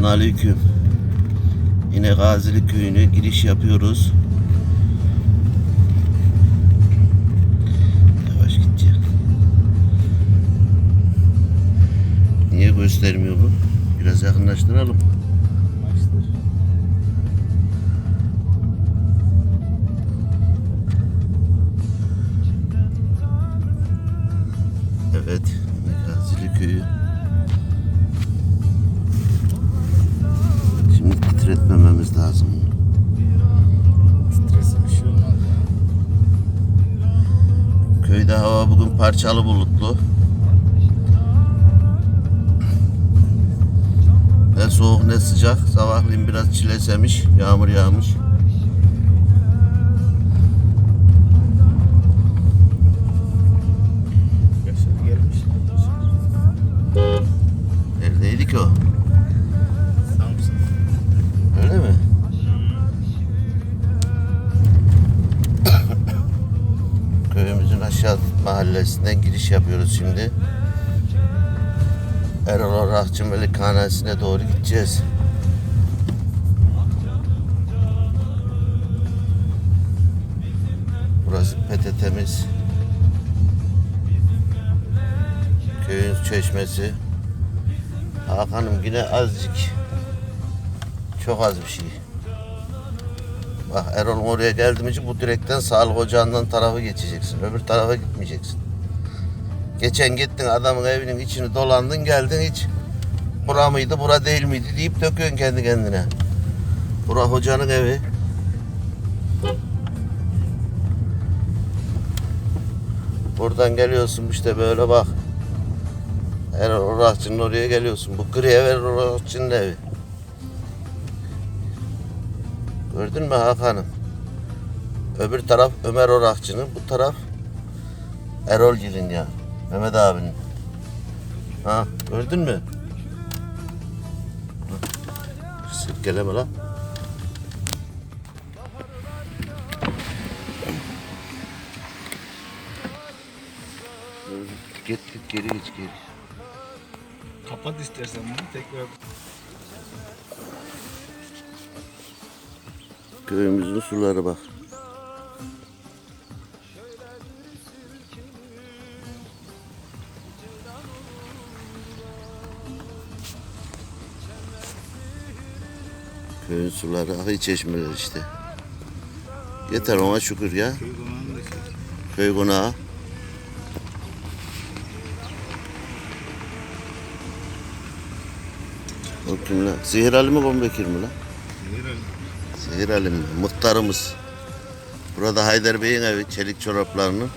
Selamun Aleyküm. Yine Gazili Köyü'ne giriş yapıyoruz. Yavaş ya. Niye göstermiyor bu? Biraz yakınlaştıralım. Köyde hava bugün parçalı bulutlu. Ne soğuk ne sıcak. Sabahleyin biraz çilesemiş. Yağmur yağmış. Mahallesinden giriş yapıyoruz şimdi. Erol Orakçı Melikhanesi'ne doğru gideceğiz. Burası PTT'miz. Köyün çeşmesi. Hakan'ım yine azıcık çok az bir şey. Bak Erol oraya geldim için bu direkten sağlık ocağından tarafı geçeceksin. Öbür tarafa gitmeyeceksin. Geçen gittin adamın evinin içini dolandın geldin hiç bura mıydı bura değil miydi deyip döküyorsun kendi kendine. Bura hocanın evi. Buradan geliyorsun işte böyle bak. Erol Orakçı'nın oraya geliyorsun. Bu gri ev Erol Orakçı'nın evi. Gördün mü Hakan'ım? Öbür taraf Ömer Orakçı'nın, bu taraf Erol Gil'in ya. Mehmet abinin. Ha, gördün mü? Sirkeleme lan. Git git geri geç geri. Kapat istersen bunu tekrar. Köyümüzün suları bak. Köyün suları ahı çeşmeler işte. Yeter ona şükür ya. Köy konağı. O kim lan? Zehir Ali mi Bombekir mi lan? Zehir Ali mi? Muhtarımız. Burada Haydar Bey'in evi çelik çoraplarının.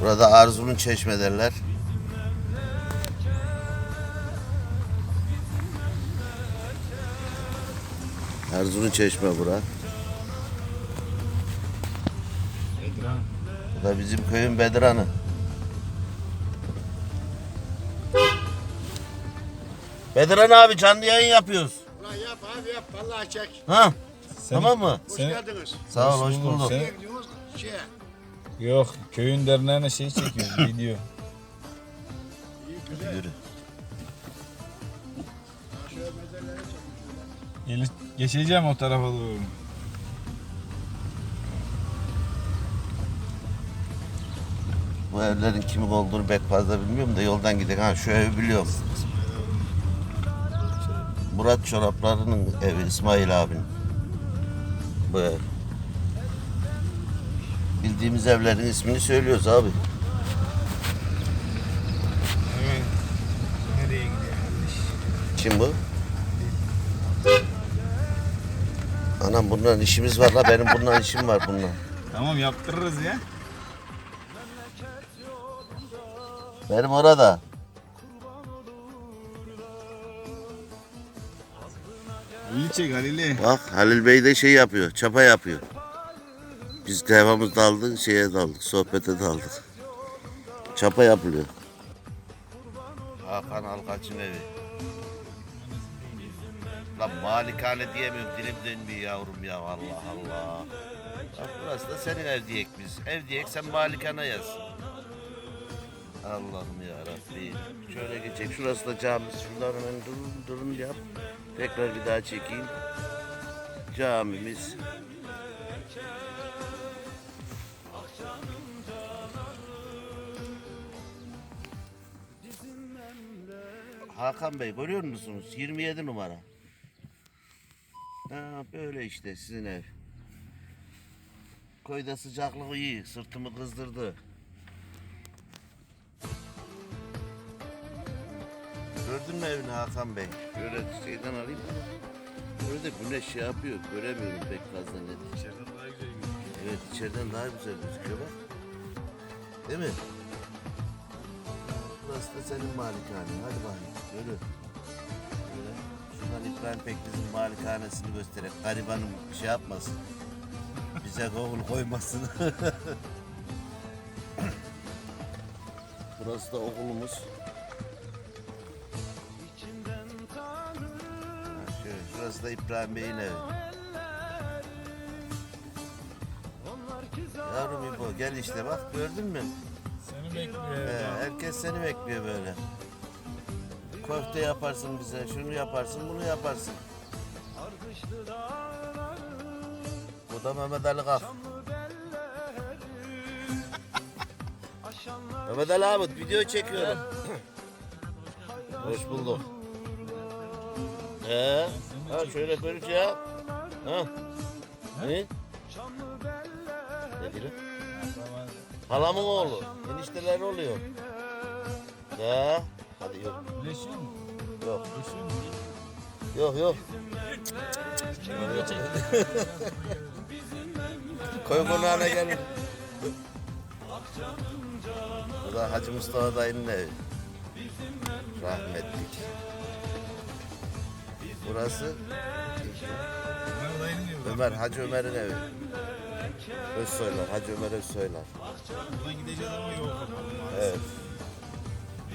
Burada Arzu'nun çeşme derler. Erzurum çeşme bura. Bu da bizim köyün Bedranı. Bedran abi canlı yayın yapıyoruz. Ulan yap abi yap vallahi çek. Ha? Sen- Tamam mı? Hoş Sen- geldiniz. Sağ ol, hoş bulduk. bulduk. Sen- Nereye gidiyorsunuz? Şeye. Yok köyün derneğine şey çekiyoruz video. İyi güzel. Yürü. Şöyle mezelere çek. Gel geçeceğim o tarafa doğru. Bu evlerin kimin olduğunu pek fazla bilmiyorum da yoldan gidelim. Ha şu evi biliyorum. Murat Çorapları'nın evi İsmail abinin. Bu ev. Bildiğimiz evlerin ismini söylüyoruz abi. Nereye gidiyormuş? Kim bu? Anam bundan işimiz var la benim bundan işim var bundan. Tamam yaptırırız ya. Benim orada. İyi çek Halil'i. Bak Halil Bey de şey yapıyor, çapa yapıyor. Biz kayfamız daldık, şeye daldık, sohbete daldık. Çapa yapılıyor. Hakan Alkaç'ın evi. Lan malikane diyemiyorum, dilim dönmüyor yavrum ya Allah Allah. Bak burası da senin ev diyek biz. Ev diyek sen malikane yaz. Allah'ım ya Rabbi. Şöyle geçecek. Şurası da cami. Şuradan hemen durun durun yap. Tekrar bir daha çekeyim. Camimiz. Hakan Bey görüyor musunuz? 27 numara. Ha, böyle işte sizin ev. Köyde sıcaklık iyi. Sırtımı kızdırdı. Gördün mü evini Hakan Bey? Şöyle şeyden alayım. Böyle de güneş şey yapıyor. Göremiyorum pek fazla net. İçeriden daha güzel gözüküyor. Evet içeriden daha güzel gözüküyor bak. Değil mi? Burası da senin malikanen. Hadi bakayım. Yürü. Böyle. Şuradan İbrahim Pekliz'in malikanesini göstererek garibanım şey yapmasın. Bize kovul koymasın. Burası da okulumuz. Şurası da İbrahim Bey'in evi. Yavrum İbo gel işte bak gördün mü? Seni bekliyor evde. herkes seni bekliyor böyle. Köfte yaparsın bize, şunu yaparsın, bunu yaparsın. Bu da Mehmet Ali Kaf. Mehmet Ali abi video çekiyorum. Hoş bulduk. He, ha şöyle görünce ya. Ha. Ne? Ne diyor? Halamın oğlu. Enişteleri oluyor. Ya. Hadi yok. Leşiyor mu? Yok. Leşiyor mu? Yok yok. Koy konağına gelin. Bu da Hacı Mustafa dayının evi. Rahmetlik. Burası Ömer Hacı Ömer'in evi. Özsoylar, Hacı Ömer Özsoylar. Gideceğiz ama maalesef. Evet.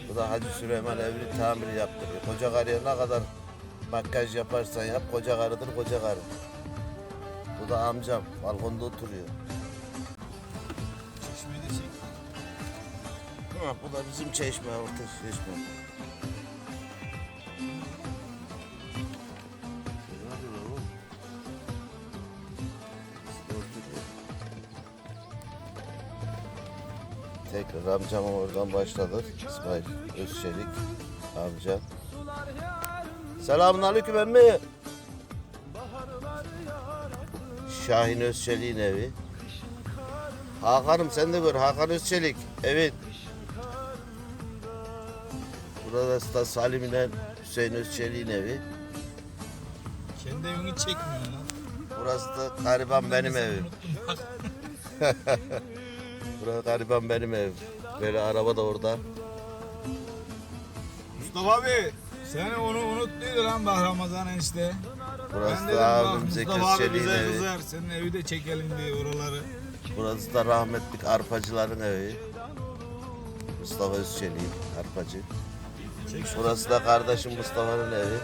Bu da Hacı Süleyman evini tamir yaptırıyor. Koca karıya ne kadar makyaj yaparsan yap, koca karıdır koca karı. Bu da amcam, balkonda oturuyor. Çeşmeyi de çek. Ha, bu da bizim çeşme, orta çeşme. Tekrar amcama oradan başladık. İsmail Özçelik amca. Selamun aleyküm emmi. Şahin Özçelik'in evi. Hakan'ım sen de gör. Hakan Özçelik. Evet. Burada da Salim ile Hüseyin Özçelik'in evi. Kendi evini çekmiyor lan. Burası da gariban benim evim. Burası gariban benim evim. Böyle araba da orada. Mustafa abi. Sen onu unuttuydu lan bak Ramazan enişte. Burası Ben da abim Mustafa abi bize evi. kızar. Senin evi de çekelim diye oraları. Burası da rahmetlik arpacıların evi. Mustafa Özçelik'in arpacı. Burası da kardeşim Mustafa'nın evi.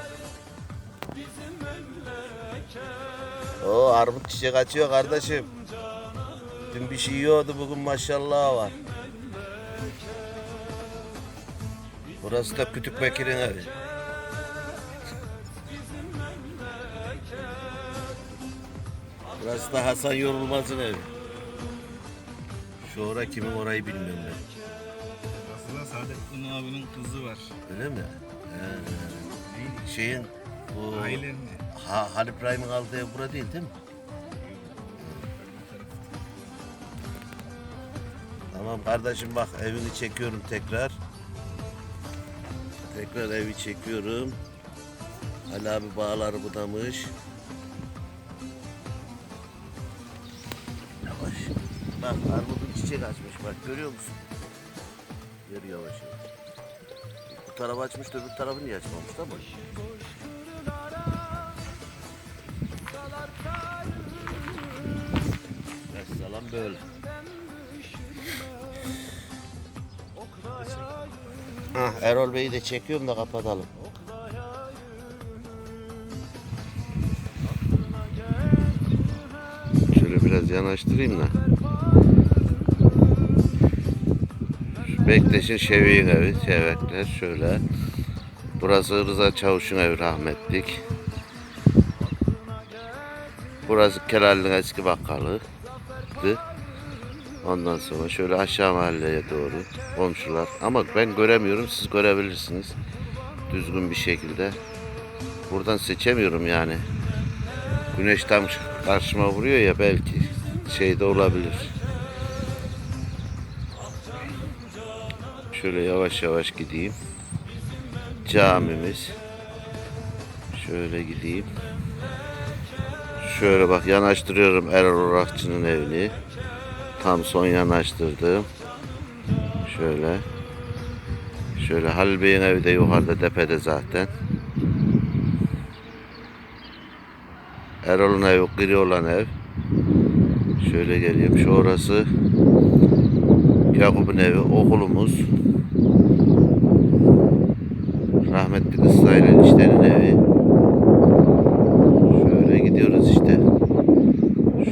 O armut çiçek açıyor kardeşim. Dün bir şey yiyordu bugün maşallah var. Burası da Kütük Bekir'in evi. Burası da Hasan Yorulmaz'ın evi. Şu ora kimin orayı bilmiyorum ben. Aslında Saadettin abinin kızı var. Öyle mi? He. Şeyin bu Ailenin. ha, Halil İbrahim'in aldığı ev bura değil değil mi? Tamam kardeşim bak evini çekiyorum tekrar. Tekrar evi çekiyorum. Ali abi bağları budamış. Yavaş. Bak armudun çiçek açmış bak görüyor musun? Ver yavaş yavaş. Bu tarafı açmış da öbür tarafı niye açmamış mı? Vesselam böyle. Ah, Erol Bey'i de çekiyorum da kapatalım. Şöyle biraz yanaştırayım da. Bektaş'ın Şevik'in evi. Şevikler şöyle. Burası Rıza Çavuş'un evi rahmetlik. Burası Kelal'in eski bakkalı. Ondan sonra şöyle aşağı mahalleye doğru komşular. Ama ben göremiyorum siz görebilirsiniz. Düzgün bir şekilde. Buradan seçemiyorum yani. Güneş tam karşıma vuruyor ya belki şeyde olabilir. Şöyle yavaş yavaş gideyim. Camimiz. Şöyle gideyim. Şöyle bak yanaştırıyorum Erol Orakçı'nın evini. Tam son yanaştırdım. Şöyle. Şöyle Halil Bey'in evi de yukarıda tepede zaten. Erol'un evi gri olan ev. Şöyle geleyim. Şu orası Yakup'un evi, okulumuz. Rahmetli İsrail eniştenin evi. Şöyle gidiyoruz işte.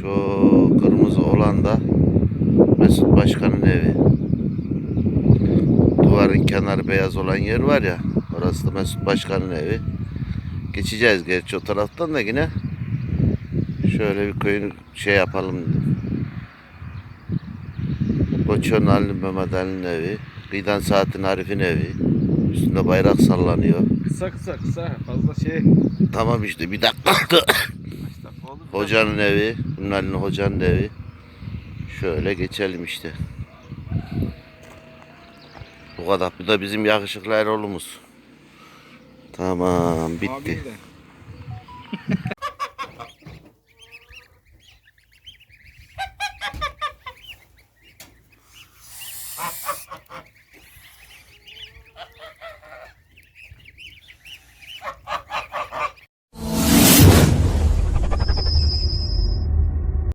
Şu kırmızı olan da Mesut Başkan'ın evi. Duvarın kenarı beyaz olan yer var ya. Orası da Mesut Başkan'ın evi. Geçeceğiz gerçi o taraftan da yine. Şöyle bir köyün şey yapalım. Koçon Ali Mehmet Ali'nin evi. Kıyıdan Saatin Arif'in evi. Üstünde bayrak sallanıyor. Kısa kısa kısa fazla şey. Tamam işte bir dakika. Hocanın evi. Bunların hocanın evi. Şöyle geçelim işte. Bu kadar. Bu da bizim yakışıklı Erol'umuz. Tamam bitti.